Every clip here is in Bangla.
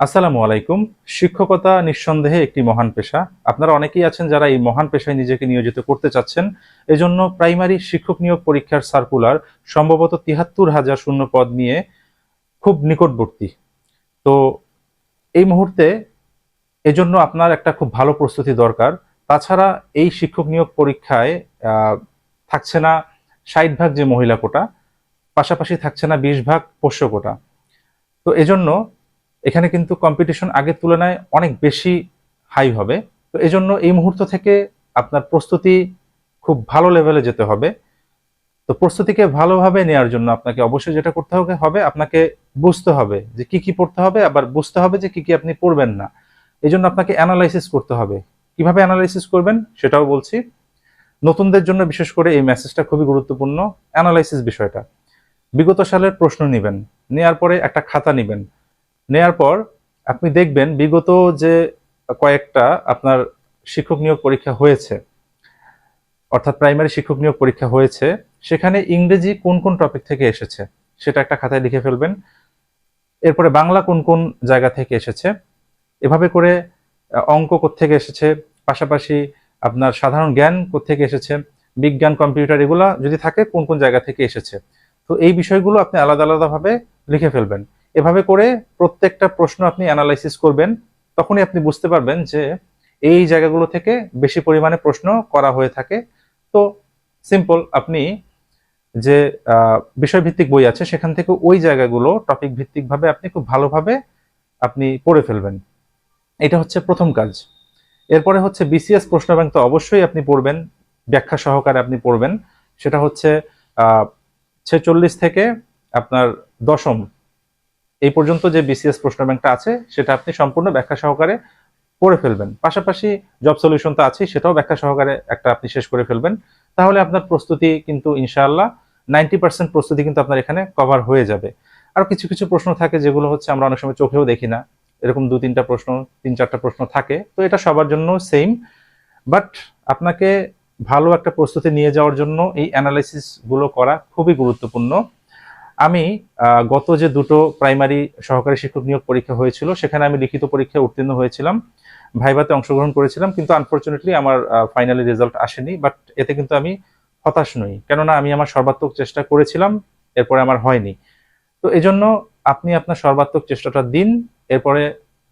আসসালামু আলাইকুম। শিক্ষকতা নিঃসন্দেহে একটি মহান পেশা। আপনারা অনেকেই আছেন যারা এই মহান পেশায় নিজেকে নিয়োজিত করতে চাচ্ছেন। এজন্য প্রাইমারি শিক্ষক নিয়োগ পরীক্ষার সার্কুলার সম্ভবত তিহাত্তর হাজার শূন্য পদ নিয়ে খুব নিকটবর্তী। তো এই মুহূর্তে এজন্য আপনার একটা খুব ভালো প্রস্তুতি দরকার। তাছাড়া এই শিক্ষক নিয়োগ পরীক্ষায় থাকছে না ষাট ভাগ যে মহিলা কোটা, পাশাপাশি থাকছে না বিশ ভাগ পোষ্য কোটা। তো এজন্য এখানে কিন্তু কম্পিটিশন আগের তুলনায় অনেক বেশি হাই হবে। তো এজন্য এই মুহূর্ত থেকে আপনার প্রস্তুতি খুব ভালো লেভেলে যেতে হবে। তো প্রস্তুতিকে ভালোভাবে নেওয়ার জন্য আপনাকে অবশ্যই যেটা করতে হবে আপনাকে বুঝতে হবে যে কি কি পড়তে হবে, আবার বুঝতে হবে যে কি কি আপনি পড়বেন না। এই জন্য আপনাকে অ্যানালাইসিস করতে হবে। কীভাবে অ্যানালাইসিস করবেন সেটাও বলছি। নতুনদের জন্য বিশেষ করে এই মেসেজটা খুবই গুরুত্বপূর্ণ অ্যানালাইসিস বিষয়টা। বিগত সালের প্রশ্ন নেবেন নেওয়ার পরে একটা খাতা নেবেন। নেয়ার পর আপনি দেখবেন বিগত যে কয়েকটা আপনার শিক্ষক নিয়োগ পরীক্ষা হয়েছে, অর্থাৎ প্রাইমারি শিক্ষক নিয়োগ পরীক্ষা হয়েছে, সেখানে ইংরেজি কোন কোন টপিক থেকে এসেছে সেটা একটা খাতায় লিখে ফেলবেন। এরপরে বাংলা কোন কোন জায়গা থেকে এসেছে, এভাবে করে অঙ্ক থেকে এসেছে, পাশাপাশি আপনার সাধারণ জ্ঞান থেকে এসেছে, বিজ্ঞান, কম্পিউটার এগুলা যদি থাকে কোন কোন জায়গা থেকে এসেছে। তো এই বিষয়গুলো আপনি আলাদা আলাদাভাবে লিখে ফেলবেন। এভাবে করে প্রত্যেকটা প্রশ্ন আপনি অ্যানালাইসিস করবেন, তখনই আপনি বুঝতে পারবেন যে এই জায়গাগুলো থেকে বেশি পরিমাণে প্রশ্ন করা হয়ে থাকে। তো সিম্পল আপনি যে বিষয়ভিত্তিক বই আছে, সেখান থেকে ওই জায়গাগুলো টপিক ভিত্তিকভাবে আপনি খুব ভালোভাবে আপনি পড়ে ফেলবেন। এটা হচ্ছে প্রথম কাজ। এরপরে হচ্ছে বিসিএস প্রশ্ন ব্যাংক তো অবশ্যই আপনি পড়বেন, ব্যাখ্যা সহকারে আপনি পড়বেন। সেটা হচ্ছে ছেচল্লিশ থেকে আপনার দশম এই পর্যন্ত যে বিসিএস প্রশ্ন ব্যাংকটা আছে, সেটা আপনি সম্পূর্ণ ব্যাখ্যা সহকারে পড়ে ফেলবেন। পাশাপাশি জব সলিউশন তো আছে সেটাও ব্যাখ্যা সহকারে একটা আপনি শেষ করে ফেলবেন। তাহলে আপনার প্রস্তুতি কিন্তু ইনশাআল্লাহ নাইনটি পার্সেন্ট প্রস্তুতি কিন্তু আপনার এখানে কভার হয়ে যাবে। আর কিছু কিছু প্রশ্ন থাকে যেগুলো হচ্ছে আমরা অনেক সময় চোখেও দেখি না। এরকম দু, তিনটা প্রশ্ন, তিন, চারটা প্রশ্ন থাকে। তো এটা সবার জন্য সেম বাট আপনাকে ভালো একটা প্রস্তুতি নিয়ে যাওয়ার জন্য এই অ্যানালাইসিসগুলো করা খুবই গুরুত্বপূর্ণ। আমি গত যে দুটো প্রাইমারি সহকারী শিক্ষক নিয়োগ পরীক্ষা হয়েছিল, সেখানে আমি লিখিত পরীক্ষায় উত্তীর্ণ হয়েছিলাম, ভাইভাতে অংশগ্রহণ করেছিলাম, কিন্তু আনফর্চুনেটলি আমার ফাইনালি রেজাল্ট আসেনি বাট এতে কিন্তু আমি হতাশ নই। কেননা আমি আমার সর্বাত্মক চেষ্টা করেছিলাম, এরপরে আমার হয়নি। তো এজন্য আপনি আপনার সর্বাত্মক চেষ্টাটা দিন, এরপরে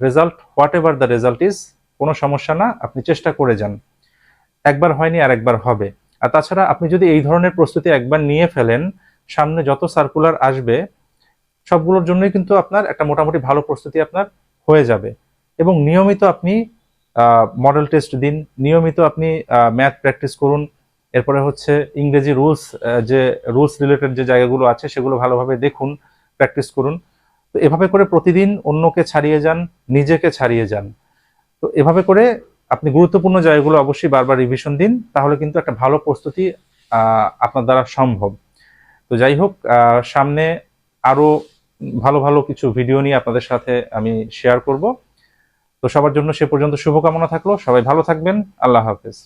result whatever the result is কোনো সমস্যা না, আপনি চেষ্টা করে যান। একবার হয়নি আর একবার হবে। আর তাছাড়া আপনি যদি এই ধরনের প্রস্তুতি একবার নিয়ে ফেলেন সামনে যত সার্কুলার আসবে, সবগুলোর জন্যই কিন্তু আপনার একটা মোটামুটি ভালো প্রস্তুতি আপনার হয়ে যাবে। এবং নিয়মিত আপনি মডেল টেস্ট দিন, নিয়মিত আপনি ম্যাথ প্র্যাকটিস করুন। এরপরে হচ্ছে ইংরেজি রুলস যে রুলস রিলেটেড যে জায়গাগুলো আছে, সেগুলো ভালোভাবে দেখুন প্র্যাকটিস করুন। তো এভাবে করে প্রতিদিন অন্যকে ছাড়িয়ে যান, নিজেকে ছাড়িয়ে যান। তো এভাবে করে আপনি গুরুত্বপূর্ণ জায়গাগুলো অবশ্যই বারবার রিভিশন দিন, তাহলে কিন্তু একটা ভালো প্রস্তুতি আপনার দ্বারা সম্ভব। তো যাই হোক সামনে আরও ভালো ভালো কিছু ভিডিও নিয়ে আপনাদের সাথে আমি শেয়ার করব। তো সবার জন্য সে পর্যন্ত শুভকামনা থাকল। সবাই ভালো থাকবেন। আল্লাহ হাফেজ।